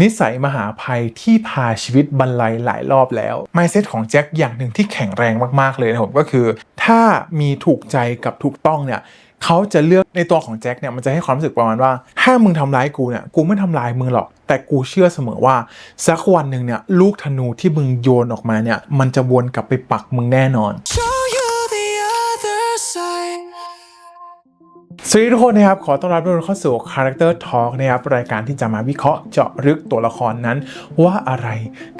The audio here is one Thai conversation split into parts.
นิสัยมหาภัยที่พาชีวิตบรรลัยหลายรอบแล้ว mindset ของแจ็คอย่างหนึ่งที่แข็งแรงมากๆเลยนะผมก็คือ ถ้ามีถูกใจกับถูกต้องเนี่ยเขาจะเลือกในตัวของแจ็คเนี่ยมันจะให้ความรู้สึกประมาณว่า ถ้ามึงทำร้ายกูเนี่ยกูไม่ทำร้ายมึงหรอก แต่กูเชื่อเสมอว่าสักวันหนึ่งเนี่ยลูกธนูที่มึงโยนออกมาเนี่ยมันจะวนกลับไปปักมึงแน่นอน สวัสดีทุกคนนะครับขอต้อนรับทุกคนเข้าสู่ Character Talk นะครับรายการที่จะมาวิเคราะห์เจาะลึกตัวละครนั้น ว่าอะไร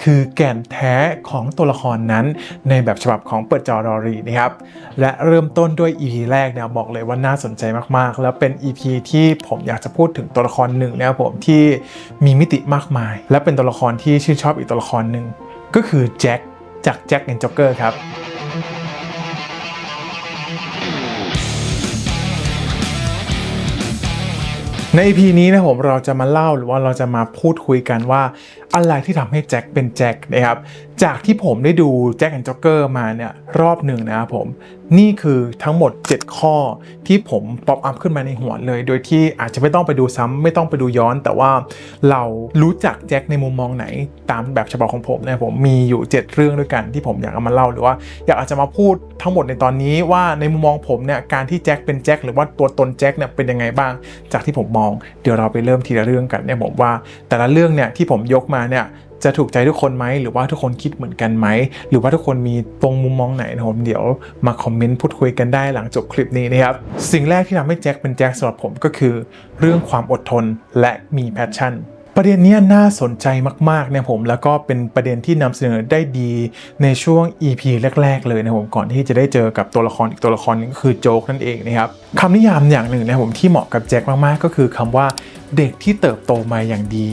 คือแก่นแท้ของตัวละครนั้น ในแบบฉบับของเปิดจอรอรีนะครับและเริ่มต้นด้วย EP แรกเนี่ยบอกเลยว่าน่าสนใจมากๆ แล้วเป็น EP ที่ผมอยากจะพูดถึงตัวละครหนึ่งนะครับผมที่มีมิติมากมาย และเป็นตัวละครที่ชื่นชอบอีกตัวละครหนึ่งก็คือแจ็คจากแจ็คแอนด์จ็อกเกอร์ครับ ใน EP นี้นะผมเราจะมาเล่าหรือว่าเราจะมาพูดคุยกันว่า อะไรที่ทำให้แจ็คเป็นแจ็คนะครับจากที่ผมได้ดูแจ็คแอนด์จ็อกเกอร์มาเนี่ยรอบหนึ่งนะครับผม นี่คือทั้งหมด 7 ข้อที่ผมป๊อปอัพขึ้นมาในหัวเลย โดยที่อาจจะไม่ต้องไปดูซ้ำไม่ต้องไปดูย้อน แต่ว่าเรารู้จักแจ็คในมุมมองไหน ตามแบบฉบับของผมนะผมมีอยู่ 7 เรื่องด้วยกันที่ผมอยากเอามาเล่าหรือว่าอยากอาจจะมาพูดทั้งหมดในตอนนี้ว่าในมุมมองผมเนี่ยการที่แจ็คเป็นแจ็คหรือว่าตัวตนแจ็คเนี่ยเป็นยังไงบ้าง จากที่ผมมอง เดี๋ยวเราไปเริ่มทีละเรื่องกันเนี่ยผมว่าแต่ละเรื่องเนี่ยที่ผมยกมาเนี่ย จะถูกใจทุกคนไหมหรือว่าทุกคนคิดเหมือนกันไหมหรือว่าทุกคนมีตรงมุมมองไหนนะผมเดี๋ยวมาคอมเมนต์พูดคุยกันได้หลังจบคลิปนี้นะครับสิ่งแรกที่ทำให้แจ็คเป็นแจ็คสำหรับผมก็คือ เรื่องความอดทนและมีแพชชั่นประเด็นนี้น่าสนใจมากๆนะผมแล้วก็เป็นประเด็นที่นำเสนอได้ดีในช่วง EP แรก ๆ เลยนะผมก่อนที่จะได้เจอกับตัวละครอีกตัวละครนึงก็คือโจ๊กนั่นเองนะครับคำนิยามอย่างหนึ่งนะผมที่เหมาะกับแจ็คมากๆ ก็คือคำว่าเด็กที่เติบโตมาอย่างดี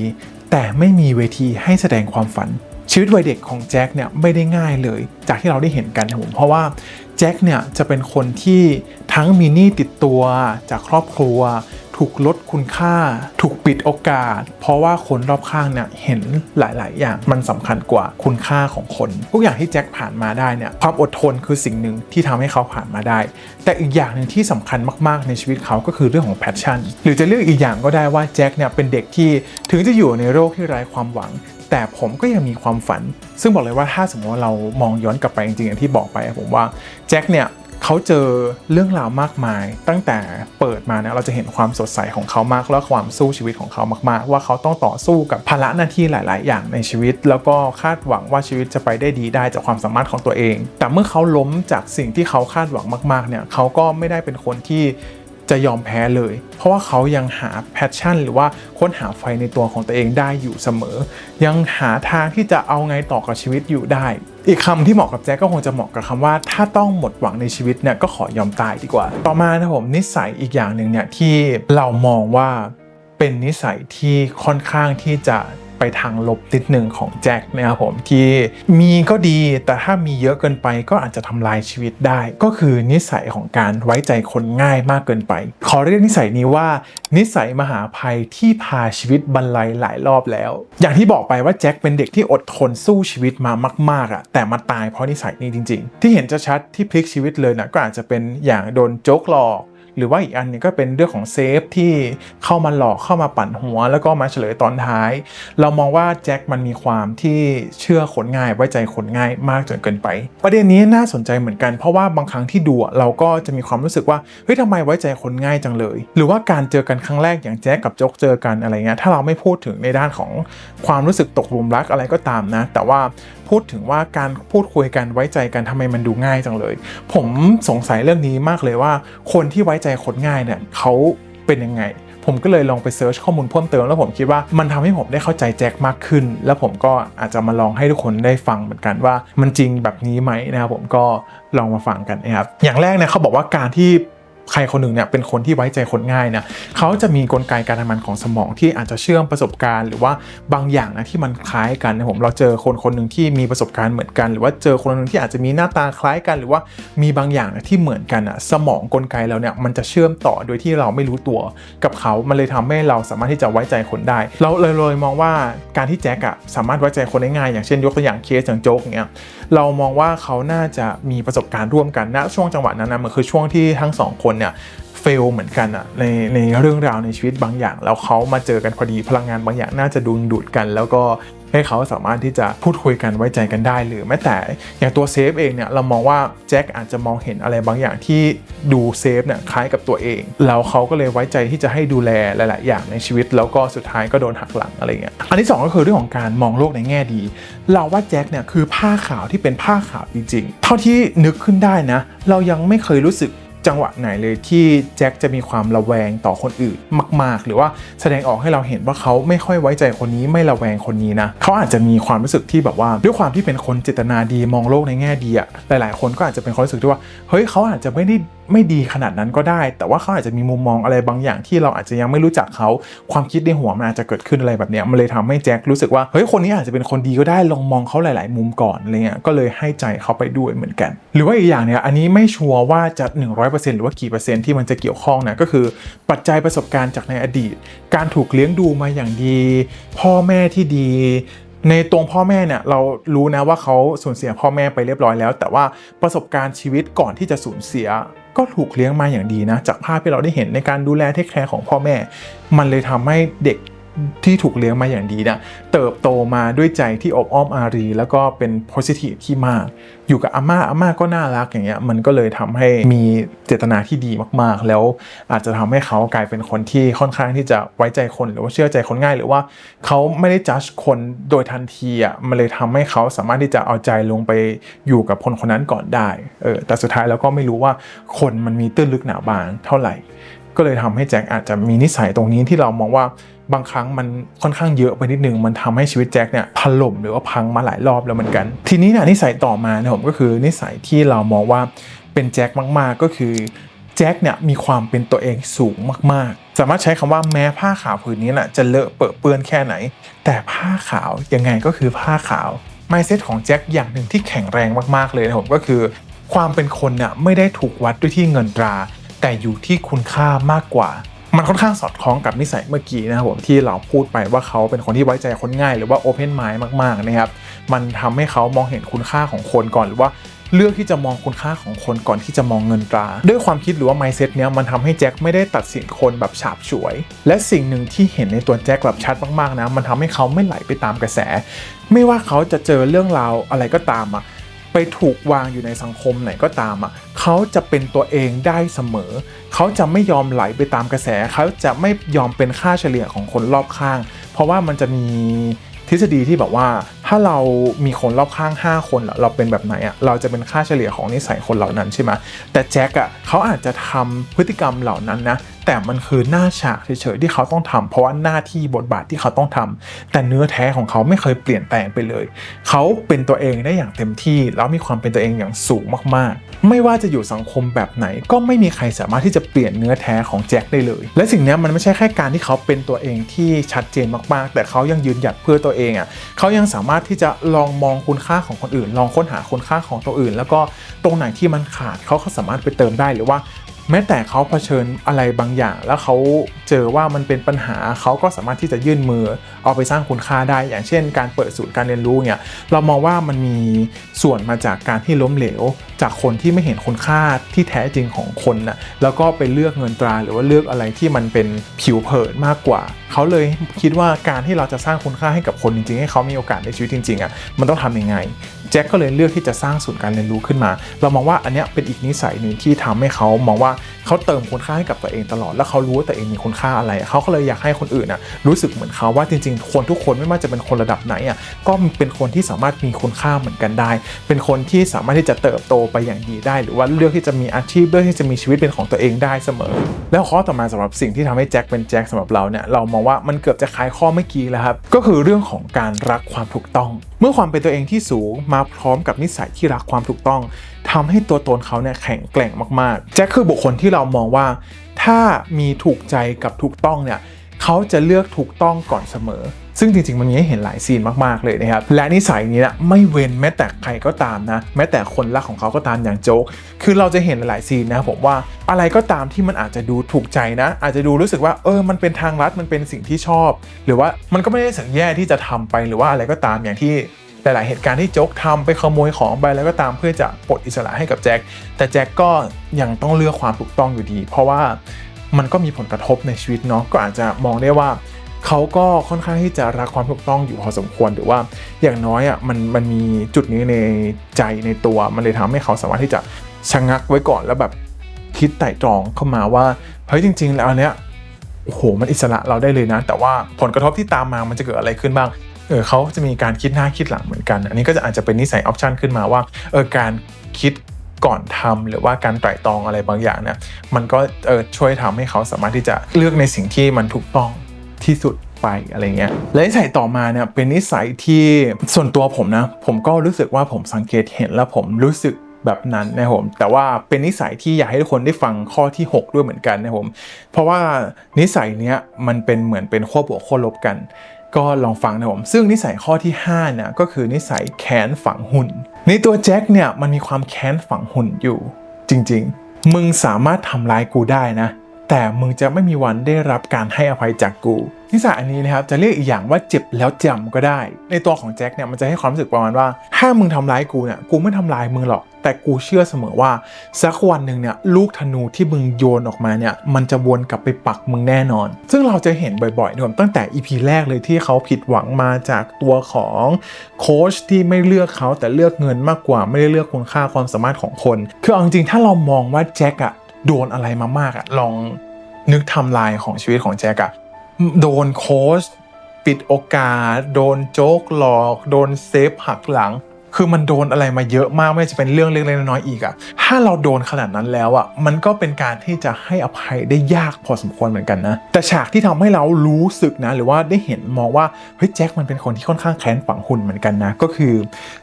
แต่ไม่มีเวทีให้แสดงความฝัน ชีวิตวัยเด็กของแจ็คเนี่ยไม่ได้ง่ายเลย จากที่เราได้เห็นกันนะผมเพราะว่าแจ็คเนี่ยจะเป็นคนที่ทั้งมีหนี้ติดตัวจากครอบครัว ถูกลดคุณค่า ถูกปิดโอกาส เพราะว่าคนรอบข้างเนี่ยเห็นหลาย ๆ อย่างมันสำคัญกว่าคุณค่าของคน ทุกอย่างที่แจ็คผ่านมาได้เนี่ยความอดทนคือสิ่งหนึ่งที่ทำให้เขาผ่านมาได้ แต่อีกอย่างหนึ่งที่สำคัญมาก ๆ ในชีวิตเขาก็คือเรื่องของแพชชั่น หรือจะเรียกอีกอย่างก็ได้ว่าแจ็คเนี่ยเป็นเด็กที่ถึงจะอยู่ในโลกที่ไร้ความหวังแต่ผมก็ยังมีความฝัน ซึ่งบอกเลยว่าถ้าสมมติว่าเรามองย้อนกลับไปจริงๆอย่างที่บอกไปผมว่าแจ็คเนี่ย เขาเจอเรื่องราวมากมาย ตั้งแต่เปิดมาเนี่ยเราจะเห็นความสดใสของเขามากแล้วความสู้ชีวิตของเขามาก ๆ ว่าเขาต้องต่อสู้กับภาระหน้าที่หลาย ๆ อย่างในชีวิต แล้วก็คาดหวังว่าชีวิตจะไปได้ดีได้จากความสามารถของตัวเอง แต่เมื่อเขาล้มจากสิ่งที่เขาคาดหวังมาก ๆ เนี่ยเขาก็ไม่ได้เป็นคนที่ จะยอมแพ้เลย เพราะว่าเขายังหาแพชชั่น หรือว่าค้นหาไฟในตัวของตัวเองได้อยู่เสมอ ยังหาทางที่จะเอาไงต่อกับชีวิตอยู่ได้ อีกคำที่เหมาะกับแจ็คก็คงจะเหมาะกับคำว่า ถ้าต้องหมดหวังในชีวิตเนี่ยก็ขอยอมตายดีกว่า ต่อมานะผมนิสัยอีกอย่างหนึ่งเนี่ยที่เรามองว่าเป็นนิสัยที่ค่อนข้างที่จะ ไปทางลบนิดหนึ่งของแจ็คนะครับผมที่มีก็ดีแต่ถ้ามีเยอะเกินไปก็อาจจะทำลายชีวิตได้ ก็คือนิสัยของการไว้ใจคนง่ายมากเกินไป ขอเรียกนิสัยนี้ว่า นิสัยมหาภัยที่พาชีวิตบรรลัยหลายรอบแล้ว อย่างที่บอกไปว่าแจ็คเป็นเด็กที่อดทนสู้ชีวิตมามากๆอะแต่มาตายเพราะนิสัยนี้จริง ๆ ที่เห็นจะชัดที่พลิกชีวิตเลยนะก็อาจจะเป็นอย่างโดนโจกหลอก หรือว่าอีกอันนึงก็เป็นเรื่องของเซฟที่เข้ามาหลอกเข้ามาปั่นหัว แล้วก็มาเฉลยตอนท้าย เรามองว่าแจ็คมันมีความที่เชื่อคนง่ายไว้ใจคนง่ายมากจนเกินไป ประเด็นนี้น่าสนใจเหมือนกันเพราะว่าบางครั้งที่ดูเราก็จะมีความรู้สึกว่าเฮ้ยทำไมไว้ใจคนง่ายจังเลย หรือว่าการเจอกันครั้งแรกอย่างแจ็คกับโจ๊กเจอกันอะไรเงี้ยถ้าเราไม่พูดถึงในด้านของความรู้สึกตกหลุมรักอะไรก็ตามนะ แต่ว่าพูดถึงว่าการพูดคุยกันไว้ใจกันทำไมมันดูง่ายจังเลย ผมสงสัยเรื่องนี้มากเลยว่า คนที่ไว้ใจคนง่ายเนี่ยเขาเป็นยังไง ผมก็เลยลองไปเซิร์ชข้อมูลเพิ่มเติมแล้วผมคิดว่ามันทำให้ผมได้เข้าใจแจ็คมากขึ้น แล้วผมก็อาจจะมาลองให้ทุกคนได้ฟังเหมือนกันว่า มันจริงแบบนี้ไหมนะครับผมก็ลองมาฟังกันนะครับอย่างแรกเนี่ยเขาบอกว่าการที่ ใครคนหนึ่งเนี่ยเป็นคนที่ไว้ใจคนง่ายเนี่ยเขาจะมีกลไกการทำงานของสมองที่อาจจะเชื่อมประสบการณ์ หรือว่าบางอย่างนะที่มันคล้ายกันนะผมเราเจอคนคนหนึ่งที่มีประสบการณ์เหมือนกัน หรือว่าเจอคนหนึ่งที่อาจจะมีหน้าตาคล้ายกัน หรือว่ามีบางอย่างนะที่เหมือนกันอะสมองกลไกเราเนี่ยมันจะเชื่อมต่อโดยที่เราไม่รู้ตัวกับเขา มันเลยทำให้เราสามารถที่จะไว้ใจคนได้ เราเลยเลยมองว่าการที่แจ็คอะสามารถไว้ใจคนได้ง่าย อย่างเช่นยกตัวอย่างเคสอย่างโจ๊กเงี้ยเรามองว่าเขาน่าจะมีประสบการณ์ร่วมกันณช่วงจังหวะนั้นนะมันคือช่วงที่ทั้งสองคนเนี่ยฟลเหมือนกันอะในในเรื่องราวในชีวิตบางอย่าง แล้วเขามาเจอกันพอดีพลังงานบางอย่างน่าจะดึงดูดกัน แล้วก็ให้เขาสามารถที่จะพูดคุยกันไว้ใจกันได้ หรือแม้แต่อย่างตัวเซฟเองเนี่ยเรามองว่าแจ็คอาจจะมองเห็นอะไรบางอย่างที่ดูเซฟเนี่ยคล้ายกับตัวเองแล้วเขาก็เลยไว้ใจที่จะให้ดูแลหลาย ๆ อย่างในชีวิต แล้วก็สุดท้ายก็โดนหักหลังอะไรเงี้ยอันที่สองก็คือเรื่องของการมองโลกในแง่ดี เราว่าแจ็คเนี่ยคือผ้าขาวที่เป็นผ้าขาวจริงๆเท่าที่นึกขึ้นได้นะ เรายังไม่เคยรู้สึก จังหวะไหนเลยที่แจ็คจะมีความระแวงต่อคนอื่นมาก ๆ หรือว่าแสดงออกให้เราเห็นว่าเขาไม่ค่อยไว้ใจคนนี้ไม่ระแวงคนนี้นะเขาอาจจะมีความรู้สึกที่แบบว่าด้วยความที่เป็นคนเจตนาดีมองโลกในแง่ดีอะหลาย ๆ คนก็อาจจะเป็นความรู้สึกที่ว่าเฮ้ยเขาอาจจะไม่ได้ไม่ดีขนาดนั้นก็ได้ แต่ว่าเขาอาจจะมีมุมมองอะไรบางอย่างที่เราอาจจะยังไม่รู้จักเขา ความคิดในหัวมันอาจจะเกิดขึ้นอะไรแบบเนี้ยมันเลยทำให้แจ็ครู้สึกว่าเฮ้ยคนนี้อาจจะเป็นคนดีก็ได้ลองมองเขาหลาย ๆ มุมก่อนอะไรเงี้ยก็เลยให้ใจเขาไปด้วยเหมือนกัน หรือว่าอีกอย่างเนี่ยอันนี้ไม่ชัวร์ว่าจะ 100%หรือว่ากี่เปอร์เซ็นต์ที่มันจะเกี่ยวข้องนะก็คือปัจจัยประสบการณ์จากในอดีต การถูกเลี้ยงดูมาอย่างดี พ่อแม่ที่ดีในตรงพ่อแม่เนี่ยเรารู้นะว่าเขาสูญเสียพ่อแม่ไปเรียบร้อยแล้ว แต่ว่าประสบการณ์ชีวิตก่อนที่จะสูญเสีย ก็ถูกเลี้ยงมาอย่างดีนะ จากภาพที่เราได้เห็นในการดูแลเทคแคร์ของพ่อแม่ มันเลยทำให้เด็ก ที่ถูกเลี้ยงมาอย่างดีนะเติบโตมาด้วยใจที่อบอ้อมอารี แล้วก็เป็น positive ที่มาก อยู่กับอาม่าอาม่าก็น่ารักอย่างเงี้ยมันก็เลยทำให้มีเจตนาที่ดีมากๆ แล้วอาจจะทำให้เขากลายเป็นคนที่ค่อนข้างที่จะไว้ใจคนหรือว่าเชื่อใจคนง่ายหรือว่าเขาไม่ได้จัดคนโดยทันทีอะมันเลยทำให้เขาสามารถที่จะเอาใจลงไปอยู่กับคนคนนั้นก่อนได้เออแต่สุดท้ายแล้วก็ไม่รู้ว่าคนมันมีตื้นลึกหนาบางเท่าไหร่ ก็เลยทำให้แจ็คอาจจะมีนิสัยตรงนี้ที่เรามองว่า บางครั้งมันค่อนข้างเยอะไปนิดนึง มันทำให้ชีวิตแจ็คเนี่ยถล่มหรือว่าพังมาหลายรอบแล้วเหมือนกัน ทีนี้เนี่ยนิสัยต่อมานี่ยผมก็คือนิสัยที่เรามองว่าเป็นแจ็คมากๆก็คือแจ็คเนี่ยมีความเป็นตัวเองสูงมากๆ สามารถใช้คำว่าแม้ผ้าขาวผืนนี้น่ะจะเลอะเปื้อเปื้อนแค่ไหน แต่ผ้าขาวยังไงก็คือผ้าขาว mindset ของแจ็คอย่างหนึ่งที่แข็งแรงมากๆเลยนะผมก็คือ ความเป็นคนเนี่ยไม่ได้ถูกวัดด้วยที่เงินตรา แต่อยู่ที่คุณค่ามากกว่า มันค่อนข้างสอดคล้องกับนิสัยเมื่อกี้นะครับผมที่เราพูดไปว่าเขาเป็นคนที่ไว้ใจคนง่าย หรือว่า Open Mind มากๆนะครับมันทำให้เขามองเห็นคุณค่าของคนก่อนหรือว่าเลือกที่จะมองคุณค่าของคนก่อนที่จะมองเงินตรา ด้วยความคิดหรือว่า mindset เนี้ยมันทำให้แจ็คไม่ได้ตัดสินคนแบบฉาบฉวย และสิ่งหนึ่งที่เห็นในตัวแจ็คแบบชัดมากๆนะมันทำให้เขาไม่ไหลไปตามกระแส ไม่ว่าเขาจะเจอเรื่องราวอะไรก็ตามอะ ไปถูกวางอยู่ในสังคมไหนก็ตามอะเขาจะเป็นตัวเองได้เสมอ เขาจะไม่ยอมไหลไปตามกระแส เขาจะไม่ยอมเป็นค่าเฉลี่ยของคนรอบข้าง เพราะว่ามันจะมีทฤษฎีที่แบบว่าถ้าเรามีคนรอบข้าง 5 คนเราเป็นแบบไหนอะเราจะเป็นค่าเฉลี่ยของนิสัยคนเหล่านั้นใช่ไหมแต่แจ็คอะเขาอาจจะทำพฤติกรรมเหล่านั้นนะ แต่มันคือหน้าฉากเฉยๆที่เขาต้องทำเพราะว่าหน้าที่บทบาทที่เขาต้องทำแต่เนื้อแท้ของเขาไม่เคยเปลี่ยนแปลงไปเลย เขาเป็นตัวเองได้อย่างเต็มที่ แล้วมีความเป็นตัวเองอย่างสูงมากๆ ไม่ว่าจะอยู่สังคมแบบไหน ก็ไม่มีใครสามารถที่จะเปลี่ยนเนื้อแท้ของแจ็คได้เลย และสิ่งนี้มันไม่ใช่แค่การที่เขาเป็นตัวเองที่ชัดเจนมากๆ แต่เขายังยืนหยัดเพื่อตัวเองอะเขายังสามารถที่จะลองมองคุณค่าของคนอื่น ลองค้นหาคุณค่าของตัวอื่น แล้วก็ตรงไหนที่มันขาดเขาก็สามารถไปเติมได้หรือว่า แม้แต่เขาเผชิญอะไรบางอย่าง แล้วเขาเจอว่ามันเป็นปัญหาเขาก็สามารถที่จะยื่นมือเอาไปสร้างคุณค่าได้ อย่างเช่น การเปิดศูนย์การเรียนรู้เนี่ยเรามองว่ามันมีส่วนมาจากการที่ล้มเหลว จากคนที่ไม่เห็นคุณค่าที่แท้จริงของคนนะแล้วก็ไปเลือกเงินตราหรือว่าเลือกอะไรที่มันเป็นผิวเผินมากกว่า เขาเลยคิดว่าการที่เราจะสร้างคุณค่าให้กับคนจริงๆ ให้เขามีโอกาสในชีวิตจริงๆอะมันต้องทำยังไงแจ็คก็เลยเลือกที่จะสร้างศูนย์การเรียนรู้ขึ้นมา เรามองว่าอันนี้เป็นอีกนิสัยหนึ่งที่ทำให้เขามองว่าเขาเติมคุณค่าให้กับตัวเองตลอด แล้วเขารู้ว่าตัวเองมีคุณค่าอะไร เขาก็เลยอยากให้คนอื่นน่ะรู้สึกเหมือนเขาว่าจริงๆ คนทุกคนไม่ว่าจะเป็นคนระดับไหนอะก็เป็นคนที่สามารถมีคุณค่าเหมือนกันได้ เป็นคนที่สามารถที่จะเติบโตไปอย่างดีได้ หรือว่าเลือกที่จะมีอาชีพเลือกที่จะมีชีวิตเป็นของตัวเองได้เสมอ แล้วข้อต่อมาสำหรับสิ่งที่ทำให้แจ็คเป็นแจ็คสำหรับเราเนี่ยเรามองว่ามันเกือบจะคล้ายข้อเมื่อกี้แล้วครับก็คือเรื่องของการรักความถูกต้องเมื่อความเป็นตัวเองที่สูงมาพร้อมกับนิสัยที่รักความถูกต้องทำให้ตัวตนเขาเนี่ยแข็งแกร่งมากๆแจ็คคือบุคคลที่เรามองว่า ถ้ามีถูกใจกับถูกต้องเนี่ย เขาจะเลือกถูกต้องก่อนเสมอ ซึ่งจริงๆ มันมีให้เห็นหลายซีนมากๆเลยนะครับ และนิสัยนี้นะไม่เว้นแม้แต่ใครก็ตามนะ แม้แต่คนรักของเขาก็ตามอย่างโจ๊ก คือเราจะเห็นหลายๆซีนนะผมว่าอะไรก็ตามที่มันอาจจะดูถูกใจนะ อาจจะดูรู้สึกว่าเออมันเป็นทางลัดมันเป็นสิ่งที่ชอบ หรือว่ามันก็ไม่ได้สังแย่ที่จะทำไปหรือว่าอะไรก็ตามอย่างที่หลาย ๆ เหตุการณ์ที่โจ๊กทำไปขโมยของไปแล้วก็ตามเพื่อจะปลดอิสระให้กับแจ็คแต่แจ็คก็ยังต้องเลือกความถูกต้องอยู่ดี เพราะว่า มันก็มีผลกระทบในชีวิตเนาะก็อาจจะมองได้ว่าเขาก็ค่อนข้างที่จะรักความถูกต้องอยู่พอสมควรหรือว่าอย่างน้อยอะมันมันมีจุดนี้ในใจในตัวมันเลยทำให้เขาสามารถที่จะชะงักไว้ก่อนแล้วแบบคิดไต่ตรองเข้ามาว่าเฮ้ยจริง ๆ แล้วอันเนี้ยโอ้โหมันอิสระเราได้เลยนะ แต่ว่าผลกระทบที่ตามมามันจะเกิดอะไรขึ้นบ้างเออเขาจะมีการคิดหน้าคิดหลังเหมือนกัน อันนี้ก็จะอาจจะเป็นนิสัยออปชันขึ้นมาว่าเออการคิด ก่อนทำหรือว่าการไตร่ตรองอะไรบางอย่างเนี่ยมันก็เออช่วยทำให้เขาสามารถที่จะเลือกในสิ่งที่มันถูกต้องที่สุดไปอะไรเงี้ยและนิสัยต่อมาเนี่ยเป็นนิสัยที่ส่วนตัวผมนะ ผมก็รู้สึกว่าผมสังเกตเห็นแล้วผมรู้สึกแบบนั้นนะผมแต่ว่าเป็นนิสัยที่อยากให้ทุกคนได้ฟังข้อที่ 6 ด้วยเหมือนกันนะผมเพราะว่านิสัยเนี้ยมันเป็นเหมือนเป็นขั้วบวกขั้วลบกัน ก็ลองฟังนะครับผม ซึ่งนิสัยข้อที่5เนี่ยก็คือนิสัยแค้นฝังหุ่น ในตัวแจ็คเนี่ยมันมีความแค้นฝังหุ่นอยู่ จริง ๆ มึงสามารถทำร้ายกูได้นะ แต่มึงจะไม่มีวันได้รับการให้อภัยจากกู นิสัยอันนี้นะครับจะเรียกอีกอย่างว่าเจ็บแล้วจำก็ได้ ในตัวของแจ็คเนี่ยมันจะให้ความรู้สึกประมาณว่า ถ้ามึงทำร้ายกูเนี่ยกูไม่ทำร้ายมึงหรอก แต่กูเชื่อเสมอว่าสักวันหนึ่งเนี่ยลูกธนูที่มึงโยนออกมาเนี่ยมันจะวนกลับไปปักมึงแน่นอน ซึ่งเราจะเห็นบ่อยๆนะครับตั้งแต่ EP แรกเลยที่เขาผิดหวังมาจากตัวของโค้ชที่ไม่เลือกเขาแต่เลือกเงินมากกว่าไม่ได้เลือกคุณค่าความสามารถของคน คือเอาจริงๆถ้าเรามองว่าแจ็คอะ โดนอะไรมามากอะลองนึกทำลายของชีวิตของแจ็คอะโดนโค้ชปิดโอกาส โดนโจ๊กหลอก โดนเซฟหักหลัง คือมันโดนอะไรมาเยอะมากไม่ว่าจะเป็นเรื่องเล็กๆน้อยๆอีกอะถ้าเราโดนขนาดนั้นแล้วอะมันก็เป็นการที่จะให้อภัยได้ยากพอสมควรเหมือนกันนะ แต่ฉากที่ทำให้เรารู้สึกนะ หรือว่าได้เห็นมองว่าเฮ้ยแจ็คมันเป็นคนที่ค่อนข้างแค้นฝังหุ่นเหมือนกันนะ ก็คือ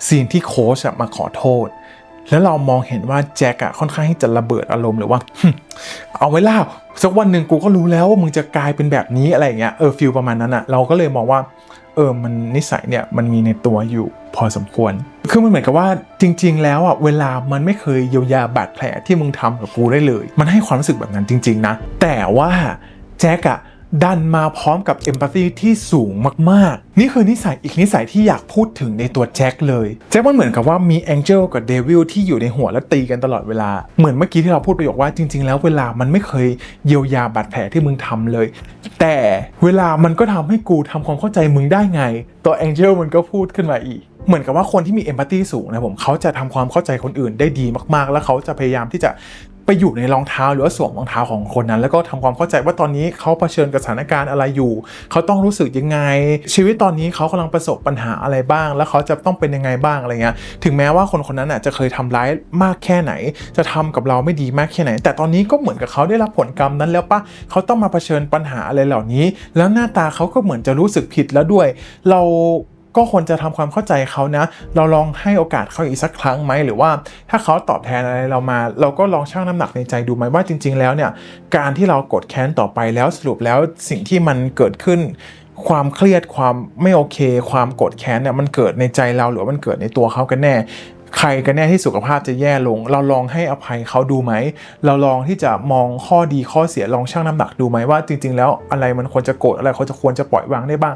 ซีนที่โค้ชมาขอโทษ แล้วเรามองเห็นว่าแจ็คอะค่อนข้างที่จะระเบิดอารมณ์หรือว่า เอาไว้ล่าสักวันหนึ่งกูก็รู้แล้วว่ามึงจะกลายเป็นแบบนี้อะไรเงี้ยเออฟิลประมาณนั้นอะเราก็เลยมองว่า เออมันนิสัยเนี่ยมันมีในตัวอยู่พอสมควร คือมันเหมือนกับว่าจริง ๆ แล้วอะเวลามันไม่เคยเยียวยาบาดแผลที่มึงทำกับกูได้เลย มันให้ความรู้สึกแบบนั้นจริง ๆ นะ แต่ว่าแจ็คอะ ดันมาพร้อมกับเอมพัตตีที่สูงมากๆ นี่คือนิสัยอีกนิสัยที่อยากพูดถึงในตัวแจ็คเลยแจ็คมันเหมือนกับว่ามีแองเจลกับเดวิลที่อยู่ในหัวและตีกันตลอดเวลา เหมือนเมื่อกี้ที่เราพูดประโยคว่าจริง ๆ แล้วเวลามันไม่เคยเยียวยาบาดแผลที่มึงทำเลย แต่เวลามันก็ทำให้กูทำความเข้าใจมึงได้ไง ตัวแองเจลมันก็พูดขึ้นมาอีกเหมือนกับว่าคนที่มีเอมพัตตีสูงนะผมเขาจะทำความเข้าใจคนอื่นได้ดีมากๆ แล้วเขาจะพยายามที่จะ ไปอยู่ในรองเท้าหรือว่าสวมรองเท้าของคนนั้น แล้วก็ทำความเข้าใจว่าตอนนี้เขาเผชิญกับสถานการณ์อะไรอยู่ เขาต้องรู้สึกยังไง ชีวิตตอนนี้เขากำลังประสบปัญหาอะไรบ้าง แล้วเขาจะต้องเป็นยังไงบ้างอะไรเงี้ยถึงแม้ว่าคนคนนั้นน่ะจะเคยทำร้ายมากแค่ไหน จะทำกับเราไม่ดีมากแค่ไหน แต่ตอนนี้ก็เหมือนกับเขาได้รับผลกรรมนั้นแล้วปะเขาต้องมาเผชิญปัญหาอะไรเหล่านี้ แล้วหน้าตาเขาก็เหมือนจะรู้สึกผิดแล้วด้วย เรา ก็ควรจะทำความเข้าใจเขานะ เราลองให้โอกาสเขาอีกสักครั้งไหมหรือว่าถ้าเขาตอบแทนอะไรเรามา เราก็ลองชั่งน้ำหนักในใจดูไหมว่าจริง ๆ แล้วเนี่ยการที่เรากดแค้นต่อไปแล้วสรุปแล้วสิ่งที่มันเกิดขึ้นความเครียดความไม่โอเค ความโกรธแค้นเนี่ยมันเกิดในใจเราหรือว่ามันเกิดในตัวเขากันแน่ ใครกันแน่ที่สุขภาพจะแย่ลง เราลองให้อภัยเขาดูไหม เราลองที่จะมองข้อดีข้อเสียลองชั่งน้ำหนักดูไหมว่าจริง ๆ แล้วอะไรมันควรจะโกรธอะไรเขาจะควรจะปล่อยวางได้บ้าง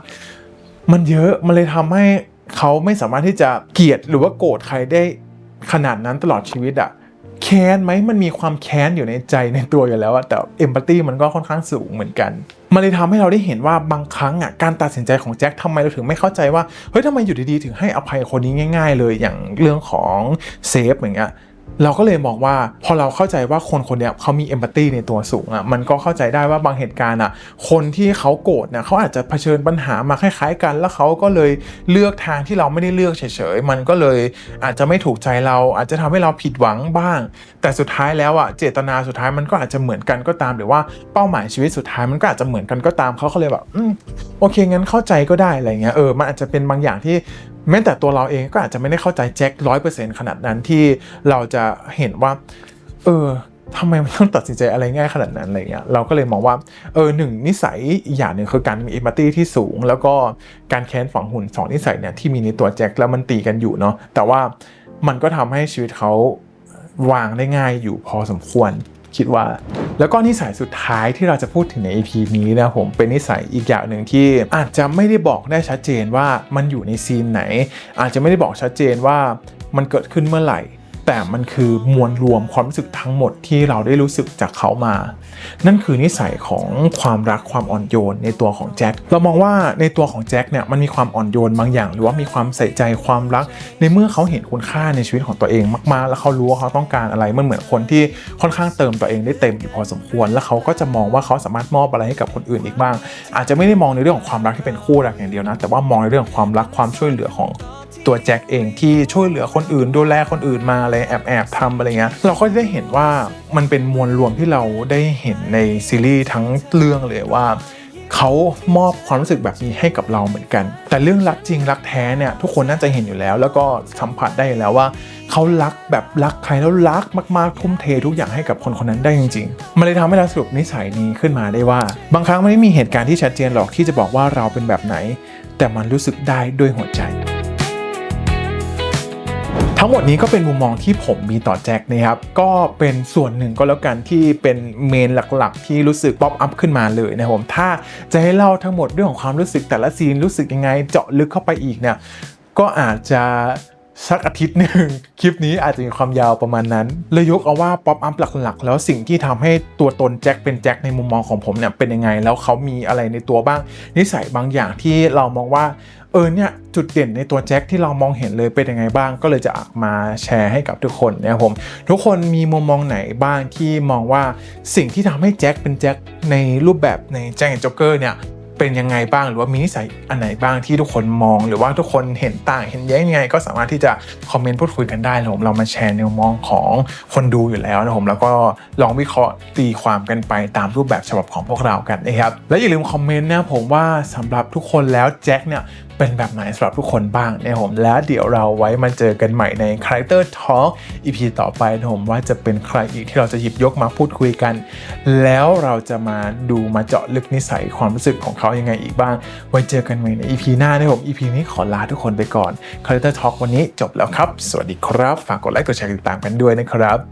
มันเยอะมันเลยทำให้เขาไม่สามารถที่จะเกลียดหรือว่าโกรธใครได้ขนาดนั้นตลอดชีวิตอะแค้นไหมมันมีความแค้นอยู่ในใจในตัวอยู่แล้วอะแต่เอมพัตตีมันก็ค่อนข้างสูงเหมือนกัน มันเลยทำให้เราได้เห็นว่าบางครั้งอะการตัดสินใจของแจ็คทำไมเราถึงไม่เข้าใจว่าเฮ้ยทำไมอยู่ดีๆถึงให้อภัยคนนี้ง่าย ๆ เลยอย่างเรื่องของเซฟอย่างเงี้ย เราก็เลยมองว่าพอเราเข้าใจว่าคนคนนี้เขามีเอมพัตตีในตัวสูงอะ่ะมันก็เข้าใจได้ว่าบางเหตุการณ์อะคนที่เขาโกรธเนี่ยเขาอาจจะเผชิญปัญหามาคล้ายๆกัน แล้วเขาก็เลยเลือกทางที่เราไม่ได้เลือกเฉยๆมันก็เลยอาจจะไม่ถูกใจเราอาจจะทำให้เราผิดหวังบ้าง แต่สุดท้ายแล้วอะเจตนาสุดท้ายมันก็อาจจะเหมือนกันก็ตาม หรือว่าเป้าหมายชีวิตสุดท้ายมันก็อาจจะเหมือนกันก็ตามเขาก็เลยแบบอืมโอเคงั้นเข้าใจก็ได้อะไรเงี้ยเออมันอาจจะเป็นบางอย่างที่ แม้แต่ตัวเราเองก็อาจจะไม่ได้เข้าใจแจ็คร้อยเปอร์เซ็นต์ขนาดนั้นที่เราจะเห็นว่า เออทำไมมันต้องตัดสินใจอะไรง่ายขนาดนั้นอะไรเงี้ยเราก็เลยมองว่าเออหนึ่งนิสัยอย่างหนึ่งคือการมีเอมพัตตีที่สูง แล้วก็การแค้นฝังหุ่นสองนิสัยเนี่ยที่มีในตัวแจ็คแล้วมันตีกันอยู่เนาะแต่ว่ามันก็ทำให้ชีวิตเขาวางได้ง่ายอยู่พอสมควร คิดว่า แล้วก็นิสัยสุดท้ายที่เราจะพูดถึงใน EP นี้นะผมเป็นนิสัยอีกอย่างหนึ่งที่อาจจะไม่ได้บอกได้ชัดเจนว่ามันอยู่ในซีนไหน อาจจะไม่ได้บอกชัดเจนว่ามันเกิดขึ้นเมื่อไหร่ แต่มันคือมวลรวมความรู้สึกทั้งหมดที่เราได้รู้สึกจากเขามา นั่นคือนิสัยของความรักความอ่อนโยนในตัวของแจ็คเรามองว่าในตัวของแจ็คเนี่ยมันมีความอ่อนโยนบางอย่าง หรือว่ามีความใส่ใจความรัก ในเมื่อเขาเห็นคุณค่าในชีวิตของตัวเองมาก ๆ แล้วเขารู้ว่าเขาต้องการอะไรมันเหมือนคนที่ค่อนข้างเติมตัวเองได้เต็มอยู่พอสมควร แล้วเขาก็จะมองว่าเขาสามารถมอบอะไรให้กับคนอื่นอีกบ้าง อาจจะไม่ได้มองในเรื่องของความรักที่เป็นคู่รักอย่างเดียวนะ แต่ว่ามองในเรื่องของความรักความช่วยเหลือของ ตัวแจ็คเองที่ช่วยเหลือคนอื่นดูแลคนอื่นมาอะไรแอบแอบทำอะไรเงี้ยเราก็ได้เห็นว่ามันเป็นมวลรวมที่เราได้เห็นในซีรีส์ทั้งเรื่องเลยว่าเขามอบความรู้สึกแบบนี้ให้กับเราเหมือนกัน แต่เรื่องรักจริงรักแท้เนี่ยทุกคนน่าจะเห็นอยู่แล้ว แล้วก็สัมผัสได้แล้วว่าเขารักแบบรักใครแล้วรักมากๆทุ่มเททุกอย่างให้กับคนคนนั้นได้จริงๆ มันเลยทำให้เราสรุปนิสัยนี้ขึ้นมาได้ว่า บางครั้งมันไม่มีเหตุการณ์ที่ชัดเจนหรอกที่จะบอกว่าเราเป็นแบบไหน แต่มันรู้สึกได้ด้วยหัวใจ ทั้งหมดนี้ก็เป็นมุมมองที่ผมมีต่อแจ็คนะครับก็เป็นส่วนหนึ่งก็แล้วกันที่เป็นเมนหลักๆ ที่รู้สึกป๊อปอัพขึ้นมาเลยนะครับผมถ้าจะให้เล่าทั้งหมดเรื่องของความรู้สึกแต่ละซีนรู้สึกยังไงเจาะลึกเข้าไปอีกเนี่ยก็อาจจะสักอาทิตย์หนึ่งคลิปนี้อาจจะมีความยาวประมาณนั้นเลยยกเอาว่าป๊อปอัพหลักๆ แล้วสิ่งที่ทำให้ตัวตนแจ็คเป็นแจ็คในมุมมองของผมเนี่ยเป็นยังไง แล้วเขามีอะไรในตัวบ้าง นิสัยบางอย่างที่เรามองว่า ออเนี่ยจุดเด่นในตัวแจ็คที่เรามองเห็นเลยเป็นยังไงบ้าง ก็เลยจะมาแชร์ให้กับทุกคนนะครับผมทุกคนมีมุมมองไหนบ้างที่มองว่าสิ่งที่ทำให้แจ็คเป็นแจ็คในรูปแบบในแจ็คแอนด์จ็อกเกอร์เนี่ยเป็นยังไงบ้างหรือว่ามีนิสัยอันไหนบ้างที่ทุกคนมอง หรือว่าทุกคนเห็นต่างเห็นแย้งยังไง ก็สามารถที่จะคอมเมนต์พูดคุยกันได้นะผมเรามาแชร์แนวมองของคนดูอยู่แล้วนะผมแล้วก็ลองวิเคราะห์ตีความกันไปตามรูปแบบฉบับของพวกเรากันนะครับและอย่าลืมคอมเมนต์นะผมว่าสำหรับทุกคนแล้วแจ็คเนี่ย เป็นแบบไหนสำหรับทุกคนบ้างนะผมแล้วเดี๋ยวเราไว้มาเจอกันใหม่ใน Character Talk EP ต่อไปนะผมว่าจะเป็นใครอีกที่เราจะหยิบยกมาพูดคุยกัน แล้วเราจะมาดูมาเจาะลึกนิสัยความรู้สึกของเขายังไงอีกบ้าง ไว้เจอกันใหม่ใน EP หน้านะผม EP นี้ขอลาทุกคนไปก่อน Character Talk วันนี้จบแล้วครับ สวัสดีครับ ฝากกดไลค์กดแชร์ติดตามกันด้วยนะครับ